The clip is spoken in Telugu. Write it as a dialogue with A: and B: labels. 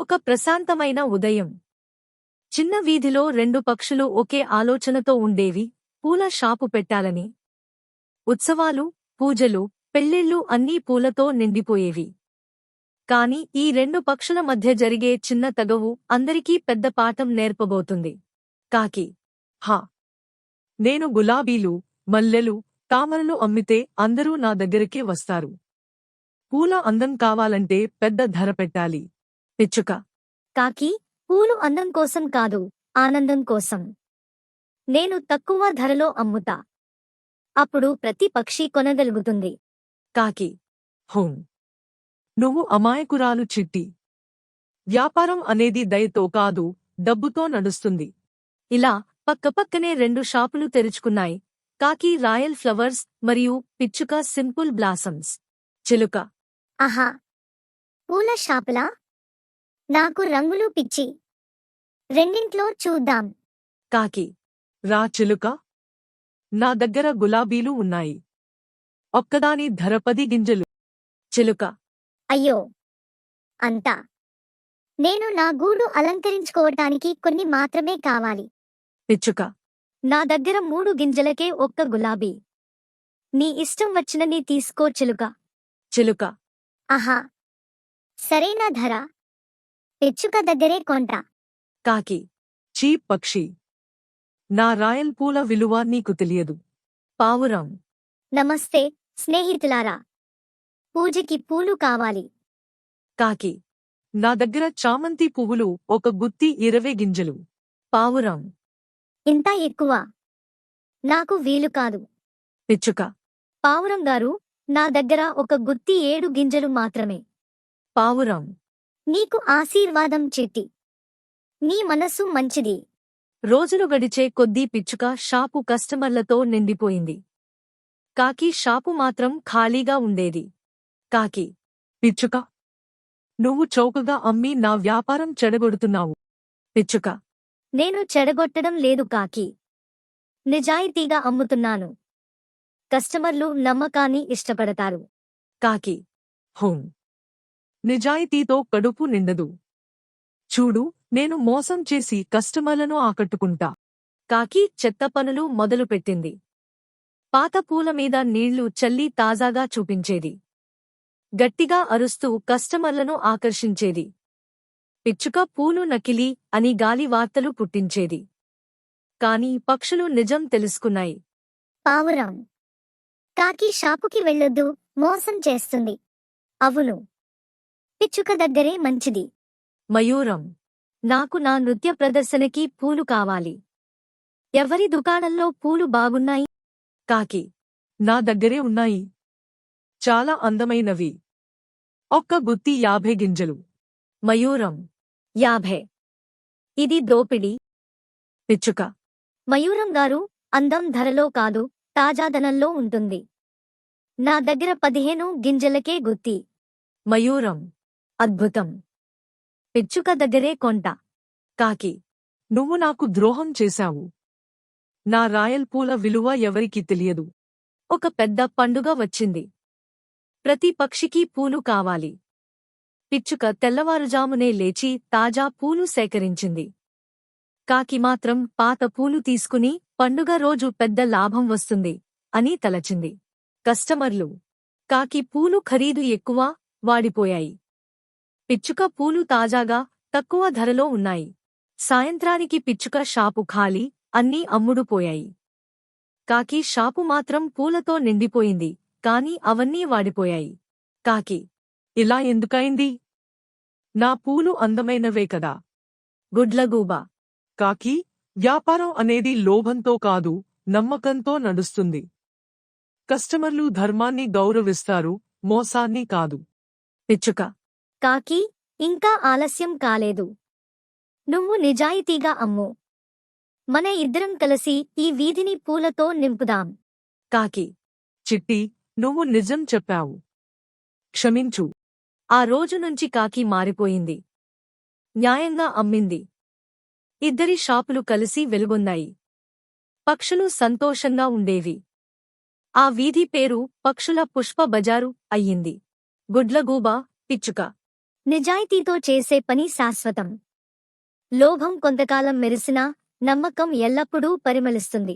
A: ఒక ప్రశాంతమైన ఉదయం. చిన్న వీధిలో రెండు పక్షులు ఒకే ఆలోచనతో ఉండేవి. పూల షాపు పెట్టాలని. ఉత్సవాలు పూజలు పెళ్ళిళ్ళు అన్నీ పూలతో నిండిపోయేవి. కాని ఈ రెండు పక్షుల మధ్య జరిగే చిన్న తగవు అందరికీ పెద్ద పాఠం నేర్పబోతుంది. కాకి.
B: హా. నేను గులాబీలు మల్లెలు తామరలు అమ్మితే అందరూ నా దగ్గరికే వస్తారు. పూల అందం కావాలంటే పెద్ద ధర పెట్టాలి.
A: పిచ్చుక.
C: కాకి పూలు అందం కోసం కాదు ఆనందం కోసం. నేను తక్కువ ధరలో అమ్ముతా. అప్పుడు ప్రతి పక్షి కొనగలుగుతుంది.
A: కాకి
B: హోం. నువ్వు అమాయకురాలు చిట్టి. వ్యాపారం అనేది దయతో కాదు డబ్బుతో నడుస్తుంది.
A: ఇలా పక్కపక్కనే రెండు షాపులు తెరుచుకున్నాయి. కాకి రాయల్ ఫ్లవర్స్ మరియు పిచ్చుక సింపుల్ బ్లాసమ్స్. చిలుక.
C: ఆహా. పూల షాపులా? నాకు రంగులు పిచ్చి. రెండింట్లో చూద్దాం.
A: కాకి
B: రా చిలుక. నా దగ్గర గులాబీలు ఉన్నాయి. ఒక్కదాని ధర పది గింజలు.
A: చిలుక.
C: అయ్యో. అంతా. నేను నా గూడు అలంకరించుకోవటానికి కొన్ని మాత్రమే కావాలి.
A: పిచ్చుక.
C: నా దగ్గర మూడు గింజలకే ఒక్క గులాబీ. నీ ఇష్టం వచ్చినని తీసుకో చిలుక.
A: చిలుక.
C: ఆహా. సరైన ధర? పిచ్చుక దగ్గరే కొంటా
A: కాకి
B: చీప్ పక్షి. నా రాయల్ పూల విలువ నీకు తెలియదు.
A: పావురం.
C: నమస్తే స్నేహితులారా. పూజకి పూలు కావాలి.
A: కాకి
B: నా దగ్గర చామంతి పువ్వులు ఒక గుత్తి ఇరవై గింజలు.
A: పావురం.
C: ఇంత ఎక్కువ. నాకు వీలు కాదు.
A: పిచ్చుక.
C: పావురం గారు నా దగ్గర ఒక గుత్తి ఏడు గింజలు మాత్రమే.
A: పావురం.
C: నీకు ఆశీర్వాదం చెట్టి నీ మనస్సు మంచిది.
A: రోజులు గడిచే కొద్దీ పిచ్చుక షాపు కస్టమర్లతో నిండిపోయింది. కాకి షాపు మాత్రం ఖాళీగా ఉండేది. కాకి
B: పిచ్చుక నువ్వు చౌకగా అమ్మి నా వ్యాపారం చెడగొడుతున్నావు.
A: పిచ్చుక
C: నేను చెడగొట్టడం లేదు కాకి. నిజాయితీగా అమ్ముతున్నాను. కస్టమర్లు నమ్మకాన్ని ఇష్టపడతారు.
A: కాకి
B: హోం నిజాయితీతో కడుపు నిండదు. చూడు నేను మోసం చేసి కస్టమర్లను ఆకట్టుకుంటా.
A: కాకి చెత్త పనులు మొదలుపెట్టింది. పాత పూల మీద నీళ్ళు చల్లి తాజాగా చూపించేది. గట్టిగా అరుస్తూ కస్టమర్లను ఆకర్షించేది. పిచ్చుక పూలు నకిలీ అని గాలి వార్తలు పుట్టించేది. కాని పక్షులు నిజం తెలుసుకున్నాయి.
C: పావురం. కాకి షాపుకి వెళ్ళొద్దు మోసం చేస్తుంది. అవును. పిచ్చుక దగ్గరే మంచిది.
A: మయూరం. నాకు నా నృత్య ప్రదర్శనకి పూలు కావాలి. ఎవరి దుకాణంలో పూలు బాగున్నాయి? కాకి.
B: నా దగ్గరే ఉన్నాయి. చాలా అందమైనవి. ఒక్క గుత్తి యాభై గింజలు.
A: మయూరం. యాభై. ఇది దోపిడీ. పిచ్చుక.
C: మయూరం గారు అందం ధరలో కాదు తాజాదనంలో ఉంటుంది. నా దగ్గర పదిహేను గింజలకే గుత్తి.
A: మయూరం. అద్భుతం. పిచ్చుక దగ్గరే కొంట కాకి.
B: నువ్వు నాకు ద్రోహం చేశావు. నా రాయల్ పూల విలువ ఎవరికీ తెలియదు.
A: ఒక పెద్ద పండుగ వచ్చింది. ప్రతి పక్షికి పూలు కావాలి. పిచ్చుక తెల్లవారుజామునే లేచి తాజా పూలు సేకరించింది. కాకి మాత్రం పాత పూలు తీసుకుని పండుగ రోజు పెద్ద లాభం వస్తుంది అని తలచింది. కస్టమర్లు. కాకి పూలు ఖరీదు ఎక్కువ వాడిపోయాయి. పిచ్చుక పూలు తాజాగా తక్కువ ధరలో ఉన్నాయి. సాయంత్రానికి పిచ్చుక షాపు ఖాళీ అన్నీ అమ్ముడుపోయాయి కాకి షాపు మాత్రం పూలతో నిండిపోయింది కాని అవన్నీ వాడిపోయాయి. కాకి
B: ఇలా ఎందుకైంది? నా పూలు అందమైనవే కదా.
A: గుడ్లగూబ
B: కాకి వ్యాపారం అనేది లోభంతో కాదు నమ్మకంతో నడుస్తుంది. కస్టమర్లు ధర్మాన్ని గౌరవిస్తారు మోసాన్ని కాదు.
A: పిచ్చుక
C: కాకి ఇంకా ఆలస్యం కాలేదు. నువ్వు నిజాయితీగా అమ్ము. మన ఇద్దరం కలిసి ఈ వీధిని పూలతో నింపుదాం.
A: కాకి
B: చిట్టి నువ్వు నిజం చెప్పావు. క్షమించు.
A: ఆ రోజు నుంచి కాకి మారిపోయింది. న్యాయంగా అమ్మింది. ఇద్దరి షాపులు కలిసి వెలుగొన్నాయి. పక్షులు సంతోషంగా ఉండేవి. ఆ వీధి పేరు పక్షుల పుష్ప బజారు అయ్యింది. గుడ్లగూబ పిచ్చుక. నిజాయితీతో చేసే పని శాశ్వతం. లోభం కొంతకాలం మెరిసినా నమ్మకం ఎల్లప్పుడూ పరిమళిస్తుంది.